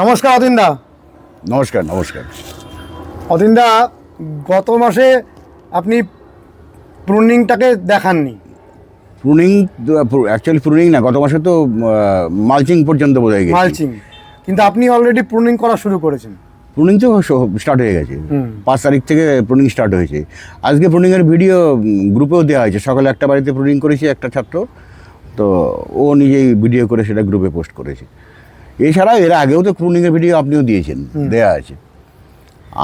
নমস্কার অতীনদা। নমস্কার নমস্কার। অতীনদা গত মাসে আপনি প্রুনিংটাকে দেখাননি। প্রুনিং অ্যাকচুয়ালি প্রুনিং না গত মাসে তো মালচিং পর্যন্ত বোঝাই গেছে। মালচিং কিন্তু আপনি অলরেডি প্রুনিং করা শুরু করেছেন। প্রুনিং তো স্টার্ট হয়ে গেছে। পাঁচ তারিখ থেকে প্রুনিং স্টার্ট হয়েছে। আজকে প্রুনিংয়ের ভিডিও গ্রুপেও দেওয়া হয়েছে। সকালে একটা বাড়িতে প্রুনিং করেছে একটা ছাত্র। তো ও নিজেই ভিডিও করে সেটা গ্রুপে পোস্ট করেছে। এছাড়াও এর আগেও তো প্রুনিংয়ের ভিডিও আপনিও দিয়েছেন দেওয়া আছে।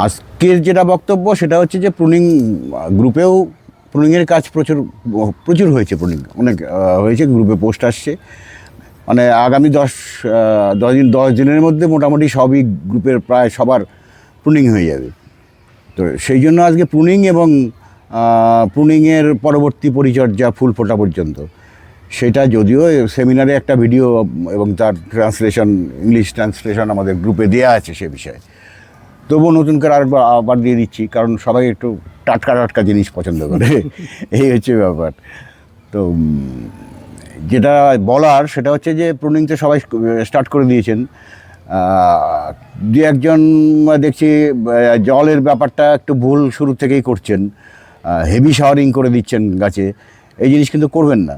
আজকের যেটা বক্তব্য সেটা হচ্ছে যে প্রুনিং গ্রুপেও প্রুনিংয়ের কাজ প্রচুর প্রচুর হয়েছে প্রুনিং অনেক হয়েছে গ্রুপে পোস্ট আসছে। মানে আগামী দশ দশ দিন দশ দিনের মধ্যে মোটামুটি সবই গ্রুপের প্রায় সবার প্রুনিং হয়ে যাবে। তো সেই জন্য আজকে প্রুনিং এবং প্রুনিংয়ের পরবর্তী পরিচর্যা ফুল ফোটা পর্যন্ত। সেটা যদিও সেমিনারে একটা ভিডিও এবং তার ট্রান্সলেশন, ইংলিশ ট্রান্সলেশন আমাদের গ্রুপে দেওয়া আছে সে বিষয়ে। তবুও নতুন করে আরেকবার আবার দিয়ে দিচ্ছি, কারণ সবাই একটু টাটকা টাটকা জিনিস পছন্দ করে। এই হচ্ছে ব্যাপার। তো যেটা বলার সেটা হচ্ছে যে প্রুনিং তো সবাই স্টার্ট করে দিয়েছেন। দু একজন দেখছি জলের ব্যাপারটা একটু ভুল শুরু থেকেই করছেন। হেভি শাওয়ারিং করে দিচ্ছেন গাছে। এই জিনিস কিন্তু করবেন না।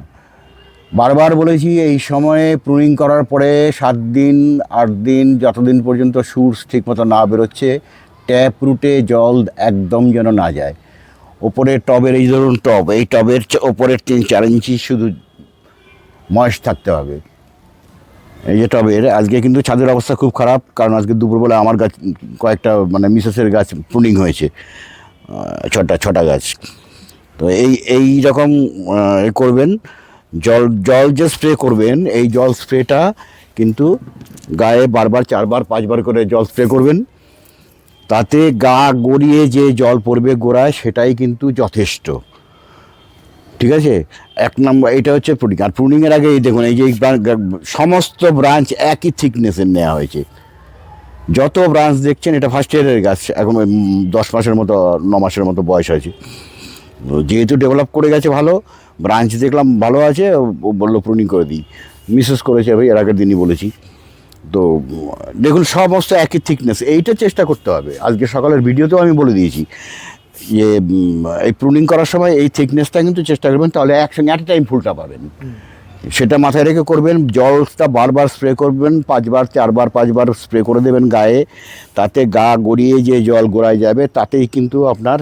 বারবার বলেছি, এই সময়ে প্রুনিং করার পরে সাত দিন, আট দিন, যতদিন পর্যন্ত সুর্স ঠিকমতো না বেরোচ্ছে ট্যাপ রুটে জল একদম যেন না যায়। ওপরে টবের, এই ধরুন টব, এই টবের ওপরের তিন চার ইঞ্চি শুধু ময়েস থাকতে হবে। এই যে টবের, আজকে কিন্তু ছাদের অবস্থা খুব খারাপ, কারণ আজকে দুপুরবেলা আমার গাছ, কয়েকটা মানে মিসেসের গাছ প্রুনিং হয়েছে ছটা ছটা গাছ। তো এই এই রকম করবেন। জল জল যে স্প্রে করবেন, এই জল স্প্রেটা কিন্তু গায়ে বারবার, চারবার, পাঁচবার করে জল স্প্রে করবেন। তাতে গা গড়িয়ে যে জল পড়বে গোড়ায়, সেটাই কিন্তু যথেষ্ট। ঠিক আছে? এক নম্বর, এটা হচ্ছে প্রুনিং আর প্রুনিংয়ের আগে এই দেখুন, এই যে সমস্ত ব্রাঞ্চ একই থিকনেসের নেওয়া হয়েছে। যত ব্রাঞ্চ দেখছেন, এটা ফার্স্ট ইয়ারের গাছ, এখন দশ মাসের মতো, ন মাসের মতো বয়স হয়েছে। যেহেতু ডেভেলপ করে গেছে ভালো ব্রাঞ্চ দেখলাম ভালো আছে, ও- বলল প্রুনিং করে দিই। মিসেস করেছে ভাই, এর আগের দিনই বলেছি। তো, দেখুন সমস্ত একই থিকনেস এইটা চেষ্টা করতে হবে। আজকে সকালের ভিডিওতেও আমি বলে দিয়েছি যে এই প্রুনিং করার সময় এই থিকনেসটা কিন্তু চেষ্টা করবেন, তাহলে একসঙ্গে অ্যাট টাইম ফুলটা পাবেন। সেটা মাথায় রেখে করবেন, জলটা বারবার স্প্রে করবেন, পাঁচবার, চারবার, পাঁচবার স্প্রে করে দেবেন গায়ে। তাতে গা গড়িয়ে যে জল গোড়ায় যাবে, তাতেই কিন্তু আপনার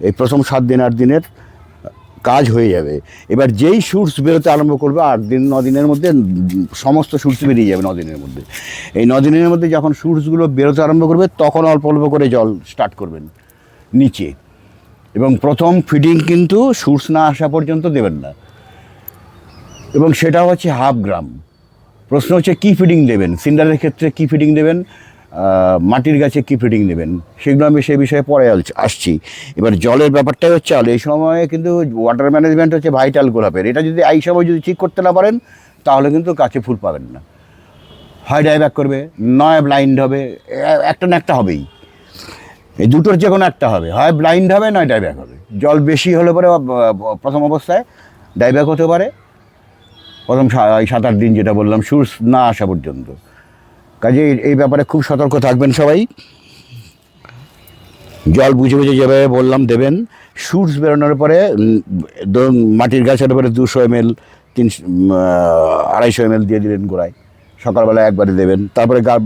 এই প্রথম সাত দিন, আট দিনের কাজ হয়ে যাবে। এবার যেই সুরস বেরোতে আরম্ভ করবে আট দিন, ন দিনের মধ্যে সমস্ত সুরস বেরিয়ে যাবে ন দিনের মধ্যে। এই ন দিনের মধ্যে যখন সুরসগুলো বেরোতে আরম্ভ করবে, তখন অল্প অল্প করে জল স্টার্ট করবেন, নিচে। এবং প্রথম ফিডিং কিন্তু সুরস না আসা পর্যন্ত দেবেন না। এবং সেটা হচ্ছে হাফ গ্রাম প্রশ্ন হচ্ছে কী ফিডিং দেবেন? সিন্ডারের ক্ষেত্রে কী ফিডিং দেবেন? মাটির গাছে কী ফিডিং দেবেন সেগুলো আমি সেই বিষয়ে পরে আসছি। এবার জলের ব্যাপারটাই হচ্ছে, আলো এই সময়ে কিন্তু ওয়াটার ম্যানেজমেন্ট হচ্ছে ভাইটাল গোলাপের। এটা যদি এই সময় যদি ঠিক করতে না পারেন, তাহলে কিন্তু গাছে ফুল পাবেন না। হয় ডাইব্যাক করবে, নয় ব্লাইন্ড হবে একটা না একটা হবেই। এই দুটোর যে কোনো একটা হবে। হয় ব্লাইন্ড হবে, নয় ডাইব্যাক হবে। জল বেশি হলে পরে প্রথম অবস্থায় ডাইব্যাক হতে পারে। প্রথম সাত আট দিন যেটা বললাম সুর্স না আসা পর্যন্ত। কাজে এই- ব্যাপারে খুব সতর্ক থাকবেন সবাই। জল বুঝে বুঝে যেভাবে বললাম দেবেন। সুর্স বেরোনোর পরে মাটির গাছের উপরে দুশো এম এল তিনশো আড়াইশো এম এল দিয়ে দিলেন গোড়ায়। সকালবেলা একবারে দেবেন। তারপরে গা,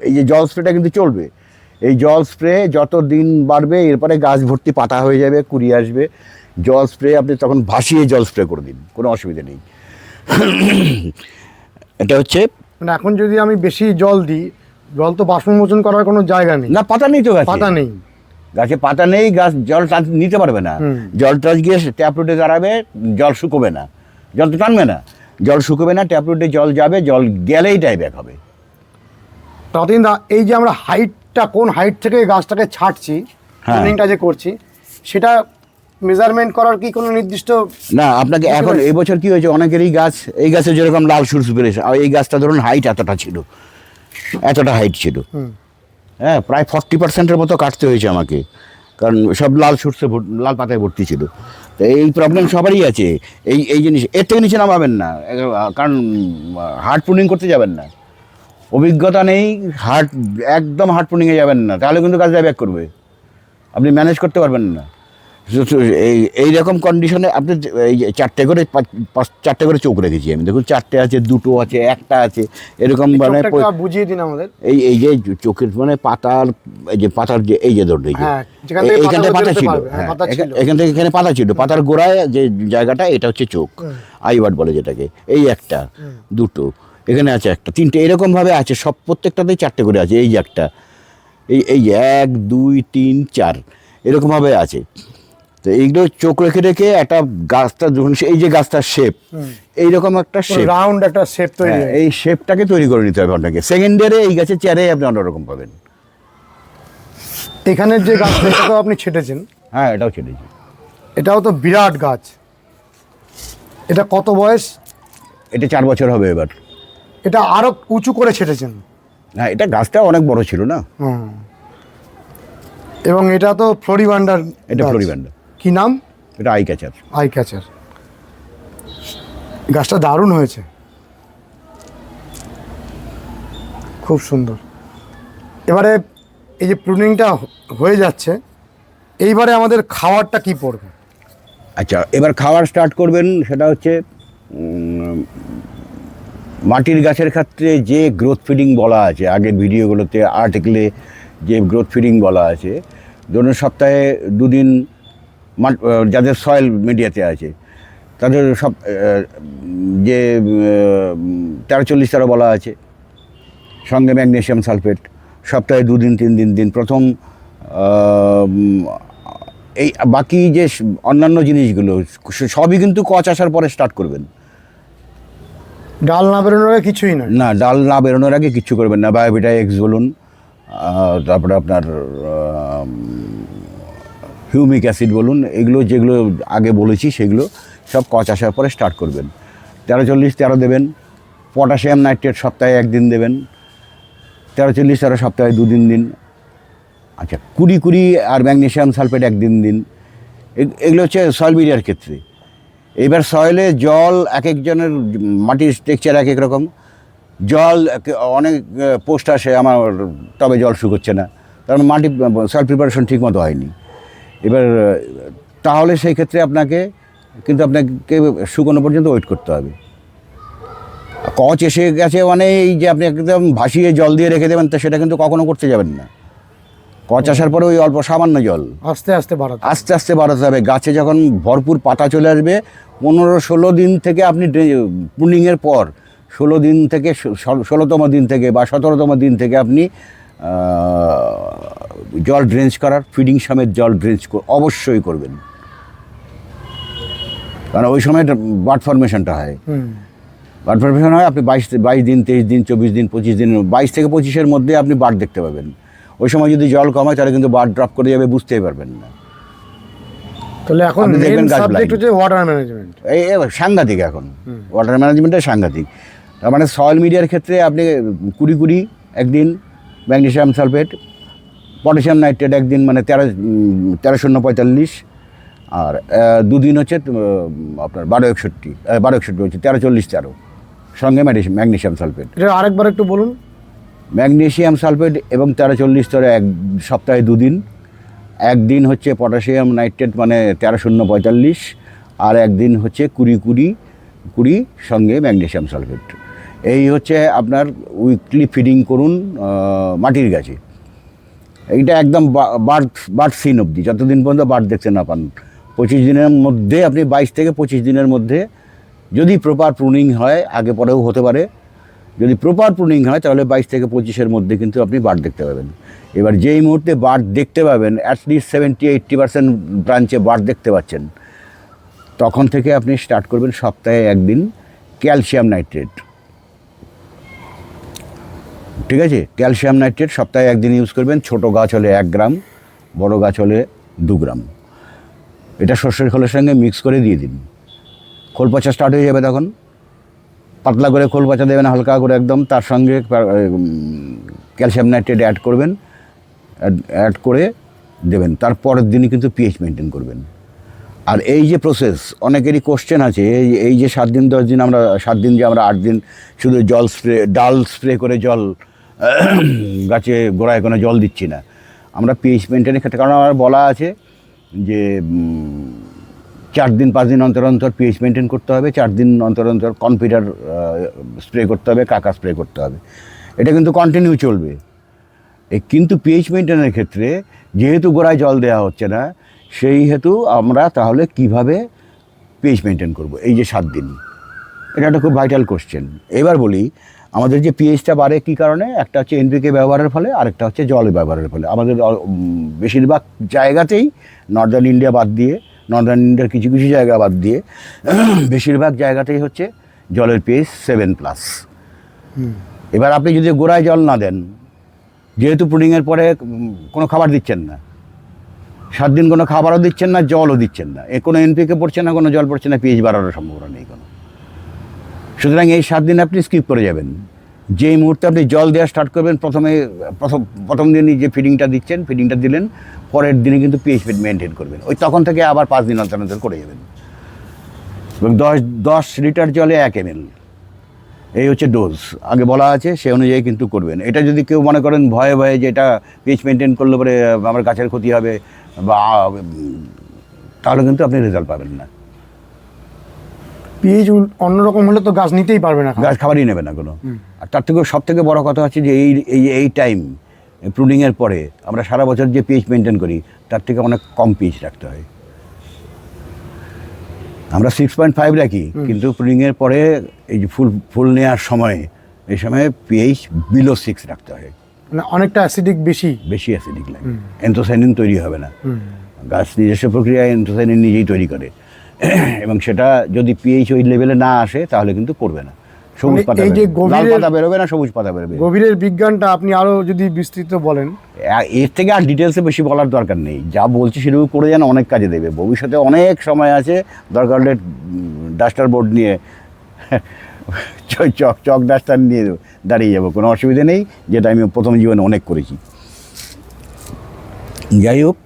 এই যে জল স্প্রেটা কিন্তু চলবে। এই জল স্প্রে যত দিন বাড়বে, এরপরে গাছ ভর্তি পাতা হয়ে যাবে, কুড়ি আসবে। জল স্প্রে আপনি তখন ভাসিয়ে জল স্প্রে করে দিন, কোনো অসুবিধা নেই। এটা হচ্ছে মানে এখন যদি আমি বেশি জল দিই জল তো বাষ্পমোচন করার কোনো জায়গা নেই। না পাতা নেই তো গাছে? পাতা নেই। গাছে পাতা নেই গাছ জল টান নিতে পারবে না। জল টাচ গিয়ে ট্যাপ রুটে দাঁড়াবে জল শুকোবে না। জল তো টানবে না। জল শুকোবে না ট্যাপ রুটে জল যাবে জল গেলেই ডাইব্যাক হবে। ততদিন দা এই যে আমরা হাইটটা কোন হাইট থেকে গাছটাকে ছাড়ছি হ্যাঁ। যে করছি সেটা মেজারমেন্ট করার কি কোনো নির্দিষ্ট না আপনাকে এখন পেরেছি। এই বছর কি হয়েছে? অনেকেরই গাছ এই গাছে যেরকম লাল সুরস বেড়েছে আর এই গাছটা ধরুন হাইট এতটা ছিল। এতটা হাইট ছিল। হ্যাঁ প্রায় ফর্টি পার্সেন্টের মতো কাটতে হয়েছে আমাকে। কারণ সব লাল সুরসে লাল পাতায় ভর্তি ছিল। তো এই প্রবলেম সবারই আছে। এই এই জিনিস এর থেকে নিচে নামাবেন না। কারণ হার্ড প্রুনিং করতে যাবেন না। অভিজ্ঞতা নেই হার্ট একদম হার্ট প্রুনিংয়ে যাবেন না। তাহলে কিন্তু গাছটা ব্যাক করবে। আপনি ম্যানেজ করতে পারবেন না। এই এইরকম কন্ডিশনে আপনি এই যে চারটে করে চারটে করে চোখ রেখেছি আমি। দেখুন চারটে আছে দুটো আছে একটা আছে এরকম মানে বুঝিয়ে দিন আমাদের। এই এই যে চোখের মানে পাতার এই যে পাতার যে এই যে ধরুন এই যে। হ্যাঁ, এইখান থেকে পাতা ছিল। হ্যাঁ, হ্যাঁ, পাতা এখান- থেকে এখানে পাতা ছিল। পাতার গোড়ায় যে জায়গাটা এটা হচ্ছে চোখ। আইওয়ার্ড বলে যেটাকে। এই একটা দুটো। এখানে আছে একটা তিনটে এরকম ভাবে আছে। সব প্রত্যেকটাতেই চারটে করে আছে। এই যে একটা এই এই এক দুই তিন চার এরকমভাবে আছে। তো এইগুলো চোখ রেখে রেখে একটা গাছটা যখন এই যে গাছটার শেপ এইরকম একটা শেপ রাউন্ড একটা শেপ তৈরি হ্যাঁ, এই শেপটাকে তৈরি করে নিতে হবে আপনাকে। সেকেন্ড ইয়ারে এই গাছের চেয়ারে আপনি অন্যরকম পাবেন। এখানের যে গাছ তো আপনি ছেটেছেন। হ্যাঁ এটাও ছেড়েছি এটাও তো বিরাট গাছ। এটা কত বয়স? এটা চার বছর হবে এবার। এটা আরও উঁচু করে ছেটেছেন। হ্যাঁ এটা গাছটা অনেক বড় ছিল না? হুম। এবং এটা তো ফ্লোরিবান্ডার এটা গাছ। কি নাম? এটা আই ক্যাচার। I catcher. গাছটা দারুণ হয়েছে। খুব সুন্দর। এবারে এই যে প্রুনিংটা হয়ে যাচ্ছে এইবারে আমাদের খাওয়ারটা কি পড়বে? আচ্ছা এবার খাওয়ার স্টার্ট করবেন সেটা হচ্ছে মাটির গাছের ক্ষেত্রে যে গ্রোথ ফিডিং বলা আছে আগের ভিডিওগুলোতে আর্টিকেলে যে গ্রোথ ফিডিং বলা আছে ধরুন সপ্তাহে দুদিন যাদের সয়েল মিডিয়াতে আছে তাদের সব যে তেরো চল্লিশ তেরো বলা আছে সঙ্গে ম্যাগনেশিয়াম সালফেট সপ্তাহে দুদিন তিন দিন দিন প্রথম এই বাকি যে অন্যান্য জিনিসগুলো সবই কিন্তু কচ আসার পরে স্টার্ট করবেন। ডাল না বেরোনোর আগে কিছুই নয়? না ডাল না বেরোনোর আগে কিছু করবেন না। বায়োভিটা এক্স বলুন তারপরে আপনার হিউমিক অ্যাসিড বলুন, এগুলো যেগুলো আগে বলেছি সেগুলো সব কচ আসার পরে স্টার্ট করবেন। তেরো চল্লিশ তেরো দেবেন, পটাশিয়াম নাইট্রেট সপ্তাহে একদিন দেবেন, তেরো চল্লিশ তেরো সপ্তাহে দুদিন দিন আচ্ছা কুড়ি কুড়ি আর ম্যাগনেশিয়াম সালফেট একদিন দিন, এগ- এগুলো হচ্ছে সয়েল মিডিয়ার ক্ষেত্রে। এবার সয়েলে জল এক একজনের মাটির টেক্সচার এক এক রকম। জল অনেক পোস্ট আসে, আমার তবে জল শুকোচ্ছে না। কারণ মাটি সয়েল প্রিপারেশন ঠিক মতো হয়নি। এবার তাহলে সেই ক্ষেত্রে আপনাকে কিন্তু আপনাকে শুকনো পর্যন্ত ওয়েট করতে হবে। কচ এসে গেছে মানে এই যে আপনি একদম ভাসিয়ে জল দিয়ে রেখে দেবেন তো সেটা কিন্তু কখনো করতে যাবেন না। কচ আসার পরে ওই অল্প সামান্য জল। আস্তে আস্তে বাড়াতে আস্তে আস্তে বাড়াতে হবে। গাছে যখন ভরপুর পাতা চলে আসবে পনেরো ষোলো দিন থেকে আপনি পুনিংয়ের পর ষোলো দিন থেকে ষোলোতম দিন থেকে বা সতেরোতম দিন থেকে আপনি জল ড্রেঞ্চ করার ফিডিং সমেত জল ড্রেঞ্চ অবশ্যই করবেন। কারণ ওই সময় বার্ড ফরমেশনটা হয়। বার্ড ফরমেশন হয় আপনি বাইশ বাইশ দিন তেইশ দিন চব্বিশ দিন পঁচিশ দিন বাইশ থেকে পঁচিশের মধ্যে আপনি বার্ড দেখতে পাবেন। ওই সময় যদি জল কমায় তাহলে কিন্তু বার্ড ড্রপ করে যাবে বুঝতেই পারবেন না। তাহলে এখন দেখবেন ওয়াটার ম্যানেজমেন্ট এই সাংঘাতিক এখন। ওয়াটার ম্যানেজমেন্টে সাংঘাতিক। তার মানে সয়েল মিডিয়ার ক্ষেত্রে আপনি কুড়ি কুড়ি একদিন ম্যাগনেসিয়াম সালফেট পটাশিয়াম নাইট্রেট একদিন মানে তেরো তেরো শূন্য পঁয়তাল্লিশ আর দুদিন হচ্ছে আপনার বারো একষট্টি বারো একষট্টি হচ্ছে তেরো চল্লিশ তেরো। সঙ্গে ম্যাগনেশিয়াম সালফেট। এটা আরেকবার একটু বলুন। ম্যাগনেসিয়াম সালফেট এবং তেরো চল্লিশ তেরো এক সপ্তাহে দুদিন। একদিন হচ্ছে পটাশিয়াম নাইট্রেট মানে তেরো শূন্য পঁয়তাল্লিশ আর একদিন হচ্ছে কুড়ি কুড়ি কুড়ি সঙ্গে ম্যাগনেশিয়াম সালফেট। এই হচ্ছে আপনার উইকলি ফিডিং করুন মাটির গাছে। এইটা একদম বার্ড বার্ড সিন অবধি, যতদিন পর্যন্ত বার্ড দেখতে না পান। পঁচিশ দিনের মধ্যে আপনি বাইশ থেকে পঁচিশ দিনের মধ্যে যদি প্রপার প্রুনিং হয়, আগে পরেও হতে পারে। যদি প্রপার প্রুনিং হয়, তাহলে বাইশ থেকে পঁচিশের মধ্যে কিন্তু আপনি বার্ড দেখতে পাবেন। এবার যেই মুহূর্তে বার্ড দেখতে পাবেন at least seventy eighty percent ব্রাঞ্চে বার্ড দেখতে পাচ্ছেন, তখন থেকে আপনি স্টার্ট করবেন সপ্তাহে একদিন ক্যালসিয়াম নাইট্রেট ঠিক আছে? ক্যালসিয়াম নাইট্রেট সপ্তাহে একদিন ইউজ করবেন। ছোট গাছ হলে এক গ্রাম, বড় গাছ হলে দু গ্রাম। এটা শস্যের খোলের সঙ্গে মিক্স করে দিয়ে দিন। খোল পচা স্টার্ট হয়ে যাবে তখন। পাতলা করে খোল পচা দেবেন হালকা করে একদম। তার সঙ্গে ক্যালসিয়াম নাইট্রেট অ্যাড করবেন। অ্যাড করে দেবেন। তারপরের দিনই কিন্তু পিএইচ মেনটেন করবেন। আর এই যে প্রসেস অনেকেরই কোশ্চেন আছে, এই এই যে সাত দিন, দশ দিন আমরা, সাত দিন যে আমরা আট দিন শুধু জল স্প্রে ডাল স্প্রে করে জল গাছে গোড়ায় কোনো জল দিচ্ছি না। আমরা পিএইচ মেনটেনের ক্ষেত্রে, কারণ আমার বলা আছে যে চার দিন, পাঁচ দিন অন্তর অন্তর পিএইচ মেনটেন করতে হবে, চার দিন অন্তর অন্তর কম্পিউটার স্প্রে করতে হবে, কাকা স্প্রে করতে হবে। এটা কিন্তু কন্টিনিউ চলবে। কিন্তু পিএইচ মেনটেনের ক্ষেত্রে যেহেতু গোড়ায় জল দেওয়া হচ্ছে না, সেই হেতু আমরা তাহলে কীভাবে পিএইচ মেনটেন করব? এই যে সাত দিন। এটা একটা খুব ভাইটাল কোশ্চেন এবার বলি আমাদের যে পিএইচটা বাড়ে কী কারণে? একটা হচ্ছে এনপিকে ব্যবহারের ফলে আরেকটা হচ্ছে জল ব্যবহারের ফলে। আমাদের বেশিরভাগ জায়গাতেই নর্দার্ন ইন্ডিয়া বাদ দিয়ে নর্দার্ন ইন্ডিয়ার কিছু কিছু জায়গা বাদ দিয়ে বেশিরভাগ জায়গাতেই হচ্ছে জলের পিএইচ সেভেন প্লাস এবার আপনি যদি গোড়ায় জল না দেন যেহেতু পুডিংয়ের পরে কোনো খাবার দিচ্ছেন না সাত দিন কোনো খাবারও দিচ্ছেন না জলও দিচ্ছেন না এ কোনো এনপিকে পড়ছে না কোনো জল পড়ছে না পিএইচ বাড়ানোর সম্ভাবনা নেই কোনো। সুতরাং এই সাত দিন আপনি স্কিপ করে যাবেন। যেই মুহূর্তে আপনি জল দেওয়া স্টার্ট করবেন, প্রথমে, প্রথম প্রথম দিনই যে ফিডিংটা দিচ্ছেন ফিডিংটা দিলেন, পরের দিনে কিন্তু পিএইচ মেনটেন করবেন। ওই তখন থেকে আবার পাঁচ দিন অন্তর অন্তর করে যাবেন। এবং দশ দশ লিটার জলে এক এমএল এই হচ্ছে ডোজ আগে বলা আছে, সে অনুযায়ী কিন্তু করবেন। এটা যদি কেউ মনে করেন ভয়ে ভয়ে যে এটা পিএইচ মেনটেন করলে পরে আমার গাছের ক্ষতি হবে বা তাহলে কিন্তু আপনি রেজাল্ট পাবেন না। পিএইচ অন্যরকম হলে তো গাছ নিতেই পারবে না গাছ খাবারই নেবে না কোনো। আর তার থেকেও সব থেকে বড় কথা হচ্ছে যে এই এই এই টাইম প্রুডিংয়ের পরে আমরা সারা বছর যে পিএইচ মেনটেন করি তার থেকে অনেক কম পিএইচ রাখতে হয়। আমরা সিক্স পয়েন্ট ফাইভ রাখি কিন্তু প্রুডিংয়ের পরে এই যে ফুল ফুল নেওয়ার সময় এই সময় পিএইচ বিলো সিক্স রাখতে হয়। মানে অনেকটা অ্যাসিডিক বেশি। বেশি অ্যাসিডিক লাগে। এন্থোসাইনিন তৈরি হবে না। গাছ নিজস্ব প্রক্রিয়ায় এন্থোসাইনিন নিজেই তৈরি করে। এবং সেটা যদি পিএইচ ওই লেভেলে না আসে তাহলে কিন্তু করবে না। সবুজ মানে পাতা এই যে বেরোবে। লাল পাতা বেরোবে না সবুজ পাতা বেরোবে। গভীরের বিজ্ঞানটা আপনি আরও যদি বিস্তৃত বলেন। এর থেকে আর ডিটেলসে বেশি বলার দরকার নেই। যা বলছি সেটুকু করে যেন অনেক কাজে দেবে। ভবিষ্যতে অনেক সময় আছে দরকার হলে ডাস্টার বোর্ড নিয়ে চক চক ডাস্টার নিয়ে দাঁড়িয়ে যাব। কোনো অসুবিধা নেই যেটা আমি প্রথম জীবনে অনেক করেছি। যাই হোক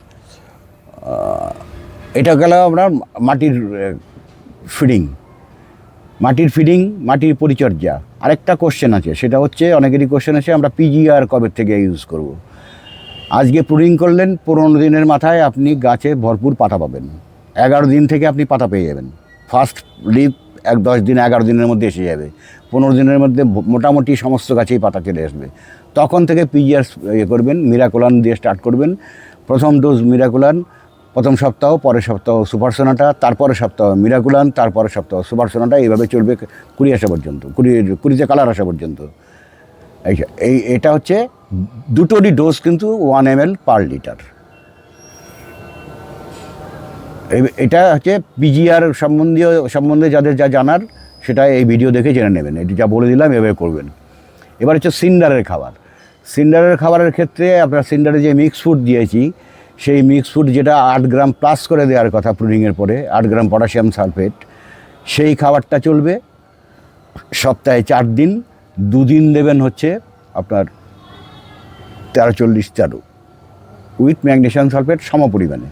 এটা গেল আমরা মাটির ফিডিং মাটির ফিডিং মাটির পরিচর্যা। আরেকটা কোশ্চেন আছে, সেটা হচ্ছে অনেকেরই কোশ্চেন আছে, আমরা পিজিআর কবে থেকে ইউজ করব। আজকে প্রুডিং করলেন পনেরো দিনের মাথায় আপনি গাছে ভরপুর পাতা পাবেন। এগারো দিন থেকে আপনি পাতা পেয়ে যাবেন। ফার্স্ট লিপ এক দশ দিন, এগারো দিনের মধ্যে এসে যাবে। পনেরো দিনের মধ্যে মোটামুটি সমস্ত গাছেই পাতা চলে আসবে। তখন থেকে পিজিআর ইয়ে করবেন মিরাকোলান দিয়ে স্টার্ট করবেন। প্রথম ডোজ মিরাকোলান প্রথম সপ্তাহ, পরের সপ্তাহ সুপার সোনাটা, তারপরের সপ্তাহ মিরাকুলান, তারপরের সপ্তাহ সুপার সোনাটা, এইভাবে চলবে কুড়ি আসা পর্যন্ত, কুড়ি কুড়িতে কালার আসা পর্যন্ত। এই এই, এটা হচ্ছে দুটোরই ডোজ কিন্তু ওয়ান এম পার লিটার এটা হচ্ছে পিজিআর সম্বন্ধীয়, সম্বন্ধে যাদের যা জানার, সেটা এই ভিডিও দেখে জেনে নেবেন। এটি যা বলে দিলাম, এভাবে করবেন। এবার হচ্ছে সিন্ডারের খাবার। সিন্ডারের খাবারের ক্ষেত্রে আপনার সিন্ডারে যে মিক্স ফুড দিয়েছি সেই মিক্স ফুড যেটা আট গ্রাম প্লাস করে দেওয়ার কথা প্রুডিংয়ের পরে, আট গ্রাম পটাশিয়াম সালফেট সেই খাবারটা চলবে সপ্তাহে চার দিন, দুদিন দেবেন হচ্ছে আপনার তেরো চল্লিশ তেরো উইথ ম্যাগনেশিয়াম সালফেট সম পরিমাণে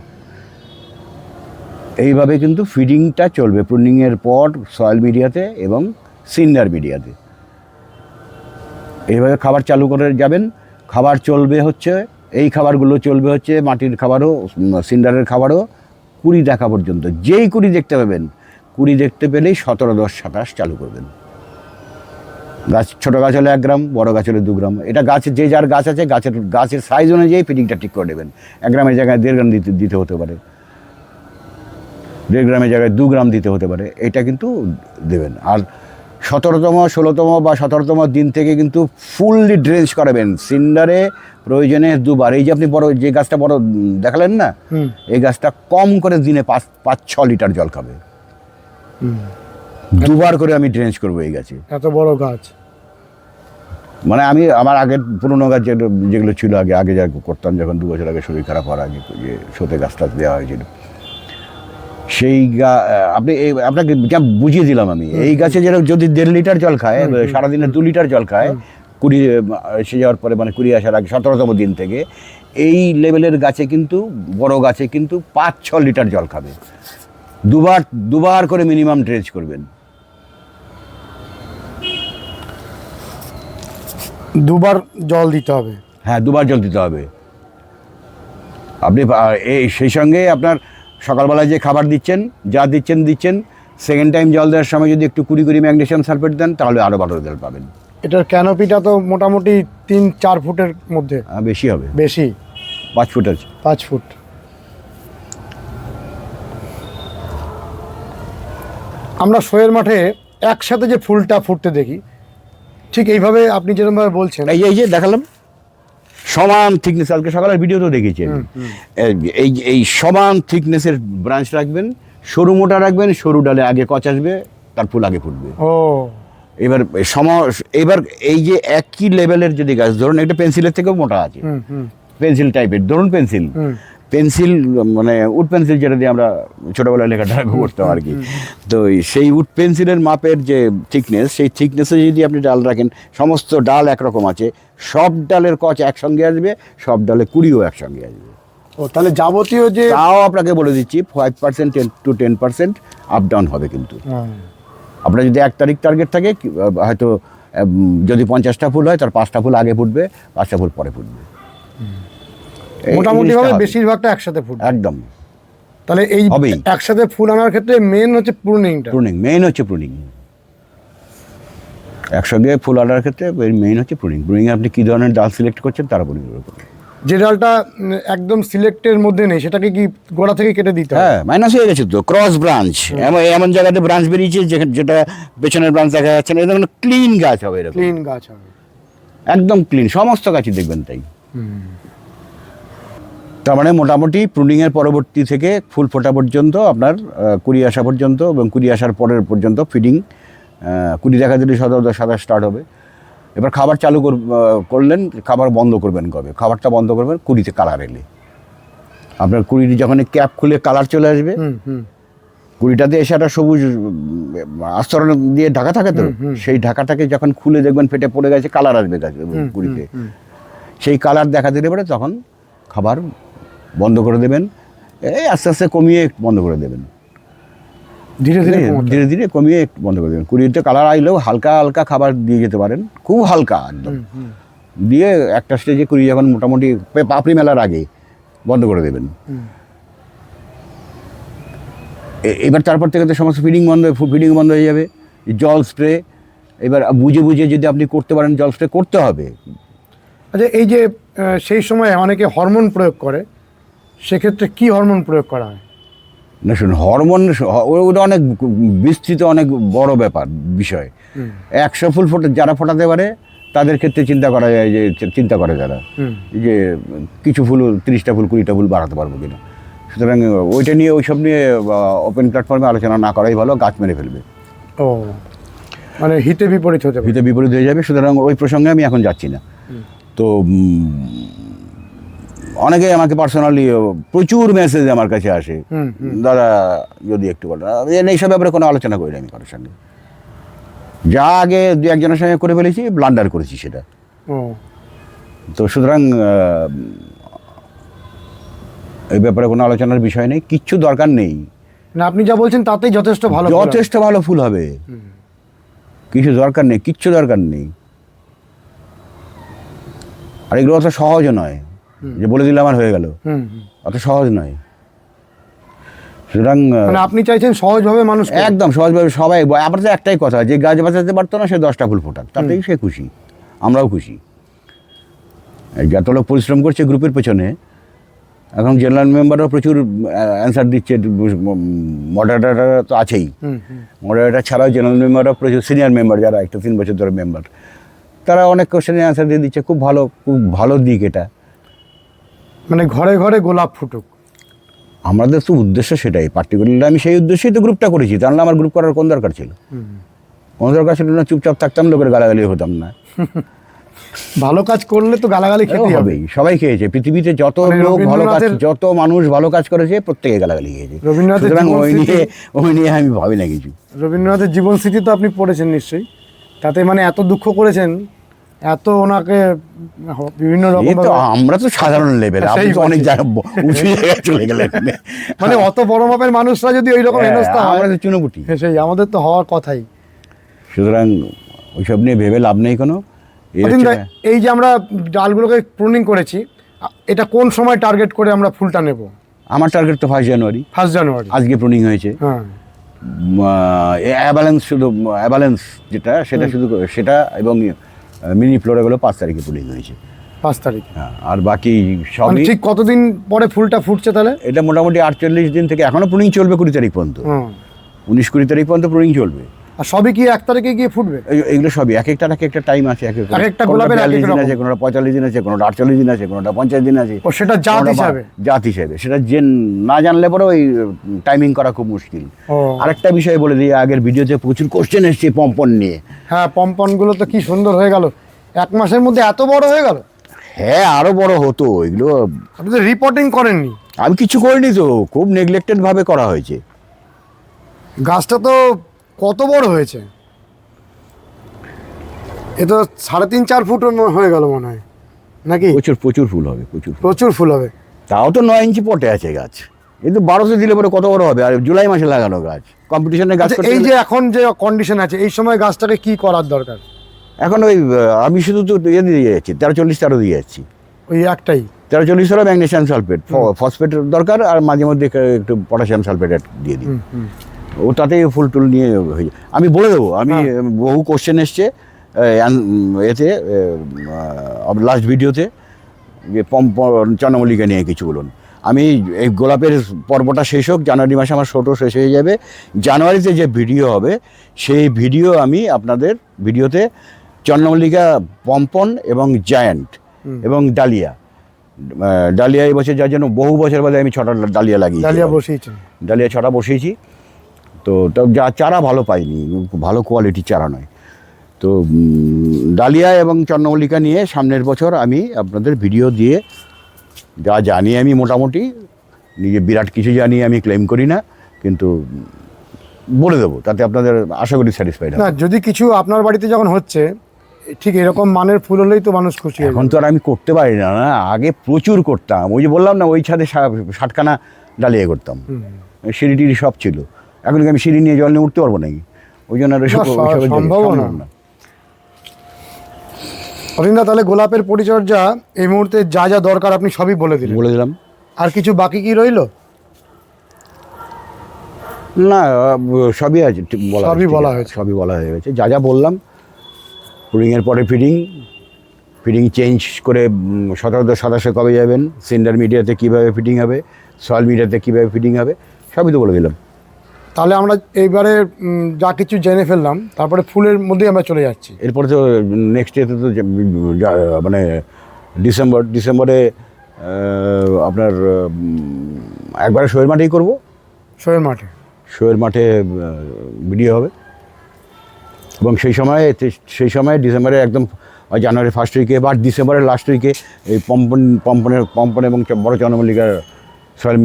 এইভাবে কিন্তু ফিডিংটা চলবে প্রুনিংয়ের পর সয়েল মিডিয়াতে এবং সিন্ডার মিডিয়াতে এইভাবে খাবার চালু করে যাবেন, খাবার চলবে হচ্ছে এই খাবারগুলো চলবে হচ্ছে মাটির খাবারও সিন্ডারের খাবারও কুড়ি দেখা পর্যন্ত। যেই কুড়ি দেখতে পাবেন, কুড়ি দেখতে পেলেই সতেরো দশ সাতাশ চালু করবেন। গাছ, ছোটো গাছ হলে এক গ্রাম, বড় গাছ হলে দু গ্রাম। এটা গাছের যে যার গাছ আছে, গাছের গাছের সাইজ অনুযায়ী ফিটিংটা ঠিক করে দেবেন এক গ্রামের জায়গায় দেড় গ্রাম দিতে দিতে হতে পারে। দেড় গ্রামের জায়গায় দু গ্রাম দিতে হতে পারে। এটা কিন্তু দেবেন। আর সতেরোতম, ষোলোতম বা সতেরোতম দিন থেকে কিন্তু ফুললি ড্রেঞ্চ করাবেন। সিন্ডারে প্রয়োজনে দুবার। এই যে আপনি বড় যে গাছটা বড় দেখালেন না? এই গাছটা কম করে দিনে পাঁচ পাঁচ ছ লিটার জল খাবে। দুবার করে আমি ড্রেঞ্জ করব এই গাছে। এত বড় গাছ। মানে আমি আমার আগের পুরোনো গাছ যেগুলো ছিল আগে আগে যা করতাম যখন দু বছর আগে শরীর খারাপ হওয়ার আগে যে শোতে গাছ টাছ দেওয়া হয়েছিল। সেই গা আপনি আপনাকে যা বুঝিয়ে দিলাম আমি। এই গাছে যেন যদি দেড় লিটার জল খায় সারাদিনে দু লিটার জল খায় কুড়ি এসে যাওয়ার পরে মানে কুড়ি আসার আগে সতেরোতম দিন থেকে এই লেভেলের গাছে কিন্তু বড় গাছে কিন্তু পাঁচ ছ লিটার জল খাবে। দুবার দুবার করে মিনিমাম ড্রেজ করবেন। দুবার জল দিতে হবে। হ্যাঁ দুবার জল দিতে হবে। আপনি এই সেই সঙ্গে আপনার সকালবেলায় যে খাবার দিচ্ছেন যা দিচ্ছেন দিচ্ছেন। সেকেন্ড টাইম জল দেওয়ার সময় যদি একটু কুড়ি কুড়ি ম্যাগনেশিয়াম সালফেট দেন তাহলে আরও ভালো রেজাল্ট পাবেন। এটার ক্যানোপিটা তো মোটামুটি তিন চার ফুটের মধ্যে। বেশি হবে? বেশি। পাঁচ ফুট আছে পাঁচ ফুট। আমরা শোয়ের মাঠে একসাথে যে ফুলটা ফুটতে দেখি ঠিক এইভাবে আপনি যেরকমভাবে বলছেন। এই যে এই যে দেখালাম। সমান থিকনেস আজকে সকালের ভিডিও তো দেখেছেন। এই- এই এই সমান থিকনেসের ব্রাঞ্চ রাখবেন সরু মোটা রাখবেন সরু ডালে আগে কচ আসবে তার ফুল আগে ফুটবে। ও। এবার সম এবার এই যে একই লেভেলের যদি গাছ ধরুন একটা পেন্সিলের থেকেও মোটা আছে। পেন্সিল টাইপের ধরুন পেন্সিল। পেন্সিল মানে উড পেন্সিল যেটা দিয়ে আমরা ছোটোবেলায় লেখাটা করতাম আর কি। তো সেই উড পেন্সিলের মাপের যে থিকনেস সেই থিকনেসে যদি আপনি ডাল রাখেন সমস্ত ডাল একরকম আছে সব ডালের কচ একসঙ্গে আসবে সব ডালে কুড়িও একসঙ্গে আসবে। ও তাহলে যাবতীয় যে তাও আপনাকে বলে দিচ্ছি five percent ten to ten percent up down হবে কিন্তু। হুম, আপনার যদি এক তারিখ টার্গেট থাকে হয়তো যদি পঞ্চাশটা ফুল হয় তার পাঁচটা ফুল আগে ফুটবে পাঁচটা ফুল পরে ফুটবে। এই মোটামুটি জিনিসটা ভাবে হবে। বেশিরভাগটা একসাথে ফুট একদম। তাহলে এই হবেই। একসাথে ফুল আনার ক্ষেত্রে মেন হচ্ছে প্রুনিংটা প্রুনিং মেন হচ্ছে প্রুনিং একসঙ্গে ফুল আনার ক্ষেত্রে মেইন হচ্ছে প্রুনিং প্রুনিং আপনি কী ধরনের ডাল সিলেক্ট করছেন তার উপর নির্ভর করে। যে ডালটা একদম সিলেক্টের মধ্যে নেই সেটাকে কি গোড়া থেকে কেটে দিতে হ্যাঁ? মাইনাস হয়ে গেছে তো ক্রস ব্রাঞ্চ এমন এমন জায়গাতে ব্রাঞ্চ বেরিয়েছে যেখানে যেটা পেছনের ব্রাঞ্চ দেখা যাচ্ছে না এরকম ক্লিন গাছ হবে এরকম। ক্লিন গাছ হবে। একদম ক্লিন সমস্ত গাছই দেখবেন তাই। তার মানে মোটামুটি প্রুনিংয়ের পরবর্তী থেকে ফুল ফোটা পর্যন্ত আপনার কুড়ি আসা পর্যন্ত এবং কুড়ি আসার পরের পর্যন্ত ফিডিং কুড়ি দেখা দিলে সাদা সাদা স্টার্ট হবে। এবার খাবার চালু করলেন খাবার বন্ধ করবেন কবে? খাবারটা বন্ধ করবেন কুড়িতে কালার এলে। আপনার কুড়িটি যখন ক্যাপ খুলে কালার চলে আসবে কুড়িটাতে এসে একটা সবুজ আস্তরণ দিয়ে ঢাকা থাকে তো? সেই ঢাকাটাকে যখন খুলে দেখবেন ফেটে পড়ে গেছে কালার আসবে গাছে কুড়িতে। সেই কালার দেখা দিলে পরে তখন খাবার বন্ধ করে দেবেন। এই আস্তে আস্তে কমিয়ে বন্ধ করে দেবেন। ধীরে ধীরে? কমাতে ধীরে ধীরে কমিয়ে বন্ধ করে দেবেন। কুড়িতে কালার আইলেও হালকা হালকা খাবার দিয়ে যেতে পারেন। খুব হালকা একদম। দিয়ে একটা স্টেজে কুড়ি যখন মোটামুটি পাপড়ি মেলার আগে বন্ধ করে দেবেন। এবার তারপর থেকে তো সমস্ত ফিডিং বন্ধ ফিডিং বন্ধ হয়ে যাবে। জল স্প্রে এবার বুঝে বুঝে যদি আপনি করতে পারেন জল স্প্রে করতে হবে। আচ্ছা এই যে সেই সময় অনেকে হরমোন প্রয়োগ করে সেক্ষেত্রে কি হরমোন প্রয়োগ করা হয়? না শুনুন হরমোন ওটা অনেক বিস্তৃত অনেক বড় ব্যাপার বিষয়। একশো ফুল ফোটা যারা ফোটাতে পারে তাদের ক্ষেত্রে চিন্তা করা যায় যে চিন্তা করে যারা। যে কিছু ফুল তিরিশটা ফুল কুড়িটা ফুল বাড়াতে পারব কিনা। সুতরাং ওইটা নিয়ে ওইসব নিয়ে ওপেন প্ল্যাটফর্মে আলোচনা না করাই ভালো গাছ মেরে ফেলবে। ও মানে হিতে বিপরীত হতে হিতে বিপরীত হয়ে যাবে সুতরাং ওই প্রসঙ্গে আমি এখন যাচ্ছি না। তো অনেকে আমাকে পার্সোনালি প্রচুর মেসেজ আমার কাছে আসে। দাদা যদি একটু বলেন এইসব ব্যাপারে কোনো আলোচনা করি আমি কারোর সঙ্গে। যা আগে দু একজনের সঙ্গে করে ফেলেছি ব্লান্ডার করেছি সেটা। তো সুতরাং এই ব্যাপারে কোনো আলোচনার বিষয় নেই কিচ্ছু দরকার নেই। না আপনি যা বলছেন তাতেই যথেষ্ট ভালো যথেষ্ট ভালো ফুল হবে। কিছু দরকার নেই কিচ্ছু দরকার নেই। আর এগুলো অত সহজ নয়। যে বলে দিলে আমার হয়ে গেল। অত সহজ নয়। সুতরাং মানে আপনি চাইছেন সহজভাবে মানুষ একদম সহজভাবে সবাই আমার তো একটাই কথা যে গাছ বাঁচাতে পারতো না সে দশটা ফুল ফোটাক তাতেই সে খুশি। আমরাও খুশি। যত লোক পরিশ্রম করছে গ্রুপের পেছনে এখন জেনারেল মেম্বারও প্রচুর অ্যান্সার দিচ্ছে মডারেটার তো আছেই। মডারেটার ছাড়াও জেনারেল মেম্বারও প্রচুর সিনিয়র মেম্বার যারা একটা তিন বছর ধরে মেম্বার তারা অনেক কোশ্চেনের অ্যান্সার দিয়ে দিচ্ছে। খুব ভালো খুব ভালো দিক এটা। মানে ঘরে ঘরে গোলাপ ফুটুক। আমাদের তো উদ্দেশ্য সেটাই। পার্টিকুলারলি আমি সেই উদ্দেশ্যেই তো গ্রুপটা করেছি। তাহলে আমার গ্রুপ করার কোন দরকার ছিল? কোন দরকার ছিল না চুপচাপ থাকতাম লোকের গালাগালি হতাম না। ভালো কাজ করলে তো গালাগালি খেতে হবে। হবেই সবাই খেয়েছে। পৃথিবীতে যত মানে লোক ভালো কাজ যত মানুষ ভালো কাজ করেছে প্রত্যেকে গালাগালি খেয়েছে। রবীন্দ্রনাথের ওই নিয়ে ওই নিয়ে আমি ভাবি না কিছু। রবীন্দ্রনাথের জীবন স্মৃতি তো আপনি পড়েছেন নিশ্চয়ই। তাতে মানে এত দুঃখ করেছেন এত ওনাকে বিভিন্ন রকম আমরা তো সাধারণ লেভেল হ্যাঁ, আপনি তো অনেক জায়গা ব- উঁচু জায়গায় চলে গেলেন। মানে অত বড় মাপের মানুষরা যদি ওই রকম হেনস্থা হয় আমরা তো চুনোপুটি সেই আমাদের তো হওয়ার কথাই। সুতরাং ওইসব নিয়ে ভেবে লাভ নেই কোনো। এই যে আমরা ডালগুলোকে প্রুনিং করেছি এটা কোন সময় টার্গেট করে আমরা ফুলটা নেব? আমার টার্গেট তো ফার্স্ট জানুয়ারি ফার্স্ট জানুয়ারি আজকে প্রুনিং হয়েছে। হ্যাঁ। অ্যাবালেন্স শুধু অ্যাবালেন্স যেটা সেটা শুধু সেটা এবং মিনি ফ্লোরাগুলো পাঁচ তারিখে পুলিং হয়েছে। পাঁচ তারিখ। হ্যাঁ, আর বাকি সব ঠিক কতদিন পরে ফুলটা ফুটছে তাহলে? এটা মোটামুটি আটচল্লিশ দিন থেকে এখনও পুলিং চলবে কুড়ি তারিখ পর্যন্ত। উনিশ কুড়ি তারিখ পর্যন্ত পুলিং চলবে। আর সবই কি এক তারিখে গিয়ে ফুটবে? এগুলো সবই এক একটা এক একটা টাইম আছে এক এক একটা গোলাপের এক দিন আছে কোনোটা পঁয়তাল্লিশ দিন আছে কোনোটা আটচল্লিশ দিন আছে কোনোটা পঞ্চাশ দিন আছে। ও সেটা জাত হিসাবে? জাত হিসাবে। সেটা যে না জানলে পরে ওই টাইমিং করা খুব মুশকিল। আরেকটা বিষয় বলে দিই আগের ভিডিওতে প্রচুর কোশ্চেন এসছে পম্পন নিয়ে। হ্যাঁ পম্পনগুলো তো কি সুন্দর হয়ে গেল। এক মাসের মধ্যে এত বড় হয়ে গেল? হ্যাঁ আরও বড় হতো এগুলো আপনি তো রিপোর্টিং করেননি। আমি কিছু করিনি তো খুব নেগলেক্টেড ভাবে করা হয়েছে। গাছটা তো কত বড় হয়েছে? এ তো সাড়ে তিন চার ফুট হয়ে গেল মনে হয়। নাকি? প্রচুর প্রচুর ফুল হবে প্রচুর প্রচুর ফুল হবে। তাও তো নয় ইঞ্চি পটে আছে গাছ। কিন্তু বারোশো দিলে পরে কত বড় হবে? আর জুলাই মাসে লাগানো গাছ। কম্পিটিশনের গাছ আচ্ছা, এই যে এখন যে কন্ডিশন আছে এই সময় গাছটাকে কি করার দরকার? এখন ওই আমি শুধু তো ইয়ে দিয়ে যাচ্ছি তেরো চল্লিশ তেরো দিয়ে যাচ্ছি। ওই একটাই। তেরো চল্লিশ হলো ম্যাগনেশিয়াম সালফেট। ফসফেট দরকার আর মাঝে মধ্যে একটু পটাশিয়াম সালফেট দিয়ে দিই। হুম। ফুল টুল নিয়ে হয়ে যায়। আমি বলে দেবো আমি হ্যাঁ। বহু কোশ্চেন এসছে এতে লাস্ট ভিডিওতে যে পম চন্দ্রমল্লিকা নিয়ে কিছু বলুন। আমি এই গোলাপের পর্বটা শেষ হোক জানুয়ারি মাসে আমার ছোটো শেষ হয়ে যাবে। জানুয়ারিতে যে ভিডিও হবে সেই ভিডিও আমি আপনাদের ভিডিওতে চন্দ্রমল্লিকা পম্পন এবং জায়ান্ট এবং ডালিয়া। ডালিয়া এই বছর যার জন্য বহু বছর বাদে আমি ছটা ডালিয়া লাগিয়েছি। ডালিয়া বসিয়েছি ডালিয়া ছটা বসিয়েছি। তো যা চারা ভালো পাইনি ভালো কোয়ালিটির চারা নয়। তো ডালিয়া এবং চন্দ্রমল্লিকা নিয়ে সামনের বছর আমি আপনাদের ভিডিও দিয়ে যা জানি আমি মোটামুটি নিজে বিরাট কিছু জানি আমি ক্লেম করি না কিন্তু বলে দেবো তাতে আপনাদের আশা করি স্যাটিসফাইড না যদি কিছু আপনার বাড়িতে যখন হচ্ছে ঠিক এরকম মানের ফুল হলেই তো মানুষ খুশি এখন তো আর আমি করতে পারি না না আগে প্রচুর করতাম। ওই যে বললাম না ওই ছাদে ষাটখানা ডালিয়া করতাম। সিঁড়ি টিড়ি সব ছিল। এখন আমি সিঁড়ি নিয়ে জল নিয়ে উঠতে পারব নাকি? ওই জন্য আর সম্ভব না। অরিন্দা তাহলে গোলাপের পরিচর্যা এই মুহূর্তে যা যা দরকার আপনি সবই বলে দিলেন। বলে দিলাম। আর কিছু বাকি কি রইল? না সবই আছে বলা সবই বলা হয়েছে। সবই বলা হয়ে গেছে যা যা বললাম পুডিংয়ের পরে ফিডিং ফিডিং চেঞ্জ করে সতেরো সাতাশে কবে যাবেন? সিন্ডার মিডিয়াতে কীভাবে ফিটিং হবে? সয়েল মিডিয়াতে কীভাবে ফিটিং হবে? সবই তো বলে দিলাম। তাহলে আমরা এইবারে যা কিছু জেনে ফেললাম তারপরে ফুলের মধ্যেই আমরা চলে যাচ্ছি। এরপরে তো নেক্সট ডেতে তো মানে ডিসেম্বর ডিসেম্বরে আপনার একবারে শোয়ের মাঠেই করব? শোয়ের মাঠে। শোয়ের মাঠে ভিডিও হবে। এবং সেই সময় সেই সময় ডিসেম্বরে একদম জানুয়ারি ফার্স্ট উইকে বা ডিসেম্বরের লাস্ট উইকে এই পম্পন পম্পনের পম্পন এবং বড় চন্দ্রমল্লিকার সয়েল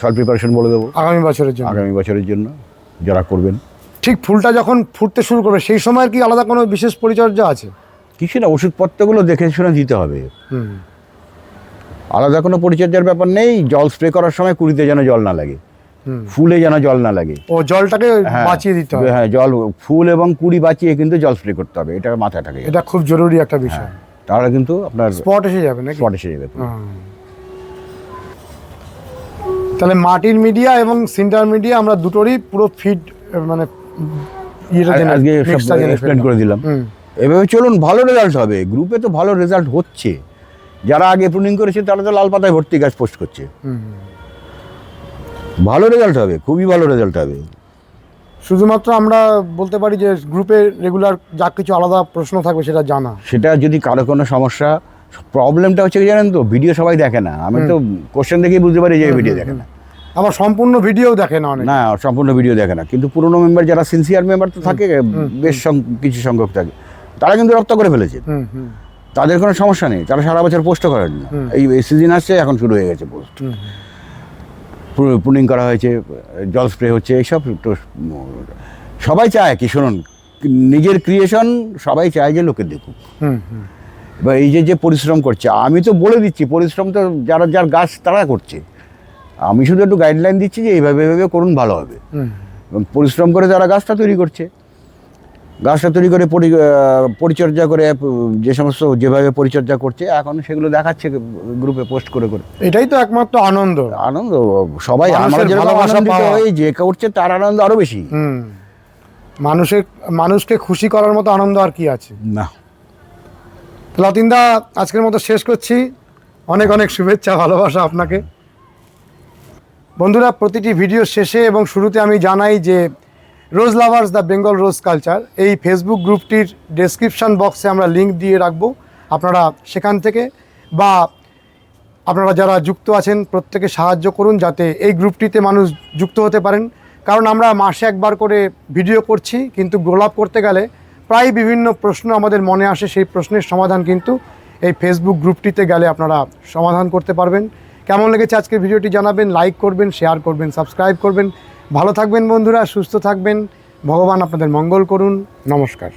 সয়েল প্রিপারেশন বলে দেবো। আগামী বছরের জন্য। আগামী বছরের জন্য যারা করবেন। ঠিক ফুলটা যখন ফুটতে শুরু করবে সেই সময় কি আলাদা কোনো বিশেষ পরিচর্যা আছে? কিছু না ওষুধপত্রগুলো দেখে শুনে দিতে হবে। আলাদা কোনো পরিচর্যার ব্যাপার নেই জল স্প্রে করার সময় কুড়িতে যেন জল না লাগে। ফুলে যেন জল না লাগে। ও জলটাকে হ্যাঁ, বাঁচিয়ে দিতে হবে। হ্যাঁ জল ফুল এবং কুড়ি বাঁচিয়ে কিন্তু জল স্প্রে করতে হবে এটা মাথায় থাকে। এটা খুব জরুরি একটা বিষয়। তাহলে কিন্তু আপনার স্পট এসে যাবে নাকি? স্পট এসে যাবে। তাহলে মাটির মিডিয়া এবং সিন্টার মিডিয়া আমরা দুটোরই পুরো ফিট মানে আজকে এক্সপ্লেন করে দিলাম। এভাবে চলুন ভালো রেজাল্ট হবে। গ্রুপে তো ভালো রেজাল্ট হচ্ছে। যারা আগে প্রুনিং করেছে তারা তো লাল পাতায় ভর্তি গাছ পোস্ট করছে। ভালো রেজাল্ট হবে খুবই ভালো রেজাল্ট হবে। শুধুমাত্র আমরা বলতে পারি যে গ্রুপে রেগুলার যা কিছু আলাদা প্রশ্ন থাকবে সেটা জানা। সেটা যদি কারও কোনো সমস্যা প্রবলেমটা হচ্ছে কি জানেন তো? ভিডিও সবাই দেখে না। আমি তো কোশ্চেন দেখেই বুঝতে পারি যে ভিডিও দেখে না। আবার সম্পূর্ণ ভিডিও দেখে না অনেক। না সম্পূর্ণ ভিডিও দেখে না। কিন্তু পুরনো মেম্বার যারা সিনসিয়ার মেম্বার তো থাকে বেশ কিছু সংখ্যক থাকে। তারা কিন্তু রপ্ত করে ফেলেছে। তাদের কোনো সমস্যা নেই। তারা সারা বছর পোস্টও করেন না। এই সিজন আসছে এখন শুরু হয়ে গেছে পোস্ট। পুনিং করা হয়েছে জল স্প্রে হচ্ছে এইসব তো সবাই চায় কি শুনুন নিজের ক্রিয়েশন সবাই চায় যে লোকে দেখুক। হুম হুম। এবার এই যে যে পরিশ্রম করছে আমি তো বলে দিচ্ছি পরিশ্রম তো যারা যার গাছ তারা করছে। আমি শুধু একটু গাইডলাইন দিচ্ছি যে এইভাবে এইভাবে করুন ভালো হবে। এবং পরিশ্রম করে তারা গাছটা তৈরি করছে গাছটা তৈরি করে পরিচর্যা করে যে সমস্ত যেভাবে পরিচর্যা করছে এখন সেগুলো দেখাচ্ছে গ্রুপে পোস্ট করে করে। এটাই তো একমাত্র আনন্দ। আনন্দ সবাই মানুষের আমরা যেরকম আনন্দিত হই যে করছে তার আনন্দ আরও বেশি। হুম। মানুষের মানুষকে খুশি করার মতো আনন্দ আর কি আছে? না। লাতিনদা, আজকের মতো শেষ করছি। অনেক অনেক শুভেচ্ছা, ভালোবাসা আপনাকে। বন্ধুরা, প্রতিটি ভিডিও শেষে এবং শুরুতে আমি জানাই যে rose lovers the Bengal rose culture, এই ফেসবুক গ্রুপটির ডেসক্রিপশন বক্সে আমরা লিঙ্ক দিয়ে রাখব। আপনারা সেখান থেকে বা আপনারা যারা যুক্ত আছেন, প্রত্যেকে সাহায্য করুন যাতে এই গ্রুপটিতে মানুষ যুক্ত হতে পারেন। কারণ আমরা মাসে একবার করে ভিডিও করছি, কিন্তু গোলাপ করতে গেলে প্রায় বিভিন্ন প্রশ্ন আমাদের মনে আসে, সেই প্রশ্নের সমাধান কিন্তু এই ফেসবুক গ্রুপটিতে গেলে আপনারা সমাধান করতে পারবেন। কেমন লেগেছে আজকের ভিডিওটি জানাবেন লাইক করবেন শেয়ার করবেন সাবস্ক্রাইব করবেন। ভালো থাকবেন বন্ধুরা, সুস্থ থাকবেন। ভগবান আপনাদের মঙ্গল করুন। নমস্কার।